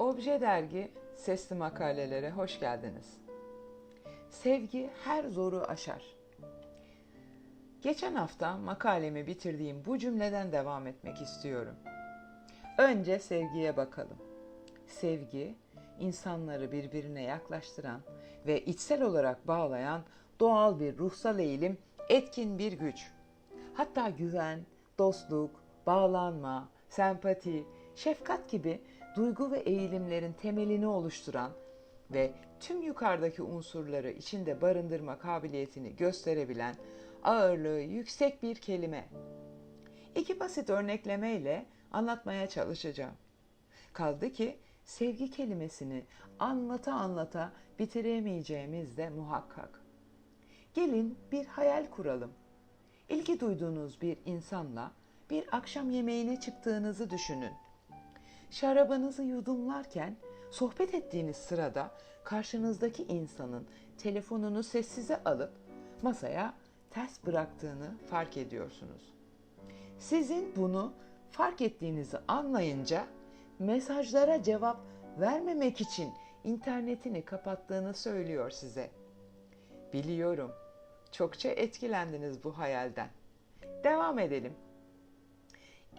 Obje Dergi sesli makalelere hoş geldiniz. Sevgi her zoru aşar. Geçen hafta makalemi bitirdiğim bu cümleden devam etmek istiyorum. Önce sevgiye bakalım. Sevgi, insanları birbirine yaklaştıran ve içsel olarak bağlayan doğal bir ruhsal eğilim, etkin bir güç. Hatta güven, dostluk, bağlanma, sempati, şefkat gibi duygu ve eğilimlerin temelini oluşturan ve tüm yukarıdaki unsurları içinde barındırma kabiliyetini gösterebilen ağırlığı yüksek bir kelime. İki basit örneklemeyle anlatmaya çalışacağım. Kaldı ki sevgi kelimesini anlata anlata bitiremeyeceğimiz de muhakkak. Gelin bir hayal kuralım. İlgi duyduğunuz bir insanla bir akşam yemeğine çıktığınızı düşünün. Şarabınızı yudumlarken sohbet ettiğiniz sırada karşınızdaki insanın telefonunu sessize alıp masaya ters bıraktığını fark ediyorsunuz. Sizin bunu fark ettiğinizi anlayınca mesajlara cevap vermemek için internetini kapattığını söylüyor size. Biliyorum. Çokça etkilendiniz bu hayalden. Devam edelim.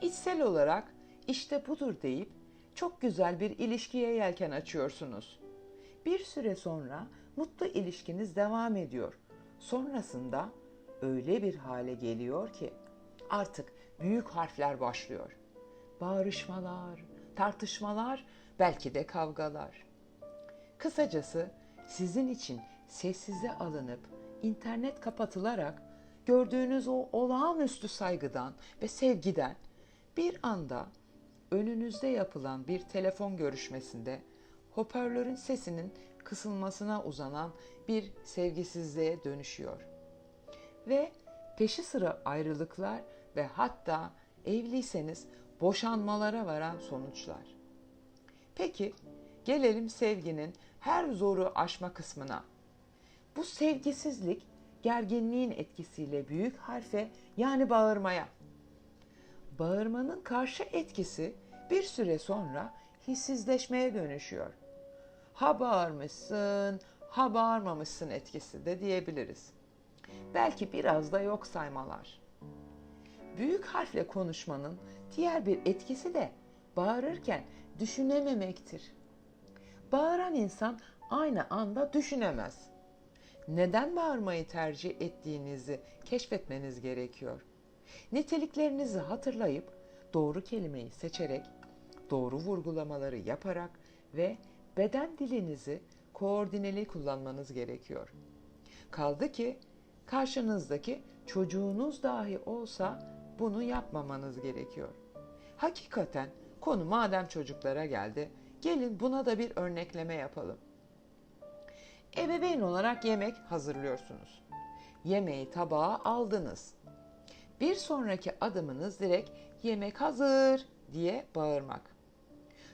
İçsel olarak işte budur deyip çok güzel bir ilişkiye yelken açıyorsunuz. Bir süre sonra mutlu ilişkiniz devam ediyor. Sonrasında öyle bir hale geliyor ki artık büyük harfler başlıyor. Bağırışmalar, tartışmalar, belki de kavgalar. Kısacası sizin için sessize alınıp internet kapatılarak gördüğünüz o olağanüstü saygıdan ve sevgiden bir anda önünüzde yapılan bir telefon görüşmesinde hoparlörün sesinin kısılmasına uzanan bir sevgisizliğe dönüşüyor. Ve peşi sıra ayrılıklar ve hatta evliyseniz boşanmalara varan sonuçlar. Peki gelelim sevginin her zoru aşma kısmına. Bu sevgisizlik gerginliğin etkisiyle büyük harfe yani bağırmaya. Bağırmanın karşı etkisi bir süre sonra hissizleşmeye dönüşüyor. Ha bağırmışsın, ha bağırmamışsın etkisi de diyebiliriz. Belki biraz da yok saymalar. Büyük harfle konuşmanın diğer bir etkisi de bağırırken düşünememektir. Bağıran insan aynı anda düşünemez. Neden bağırmayı tercih ettiğinizi keşfetmeniz gerekiyor. Niteliklerinizi hatırlayıp doğru kelimeyi seçerek, doğru vurgulamaları yaparak ve beden dilinizi koordineli kullanmanız gerekiyor. Kaldı ki karşınızdaki çocuğunuz dahi olsa bunu yapmamanız gerekiyor. Hakikaten konu madem çocuklara geldi, gelin buna da bir örnekleme yapalım. Ebeveyn olarak yemek hazırlıyorsunuz. Yemeği tabağa aldınız. Bir sonraki adımınız direkt yemek hazır diye bağırmak.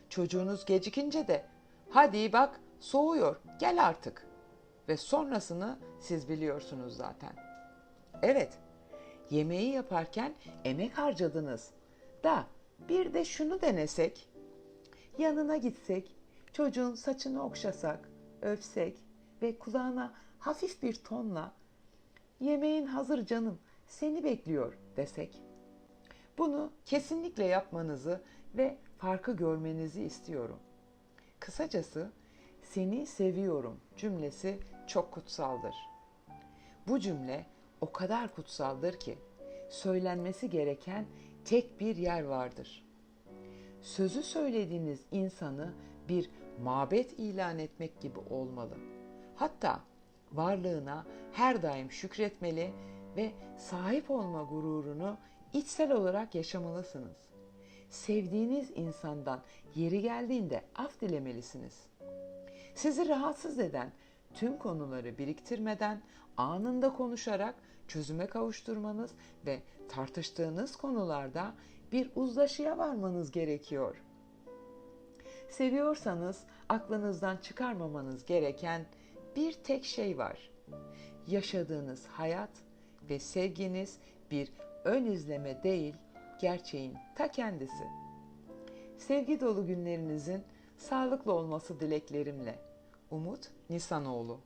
Çocuğunuz gecikince de. Hadi bak soğuyor. Gel artık. Ve sonrasını siz biliyorsunuz zaten. Evet yemeği yaparken emek harcadınız. Da bir de şunu denesek. Yanına gitsek çocuğun saçını okşasak öpsek ve kulağına hafif bir tonla yemeğin hazır canım seni bekliyor desek. Bunu kesinlikle yapmanızı ve farkı görmenizi istiyorum. Kısacası seni seviyorum cümlesi çok kutsaldır. Bu cümle o kadar kutsaldır ki söylenmesi gereken tek bir yer vardır. Sözü söylediğiniz insanı bir mabet ilan etmek gibi olmalı.'' Hatta varlığına her daim şükretmeli ve sahip olma gururunu içsel olarak yaşamalısınız. Sevdiğiniz insandan yeri geldiğinde af dilemelisiniz. Sizi rahatsız eden tüm konuları biriktirmeden anında konuşarak çözüme kavuşturmanız ve tartıştığınız konularda bir uzlaşıya varmanız gerekiyor. Seviyorsanız aklınızdan çıkarmamanız gereken bir tek şey var. Yaşadığınız hayat ve sevginiz bir ön izleme değil, gerçeğin ta kendisi. Sevgi dolu günlerinizin sağlıklı olması dileklerimle. Umut Nisanoğlu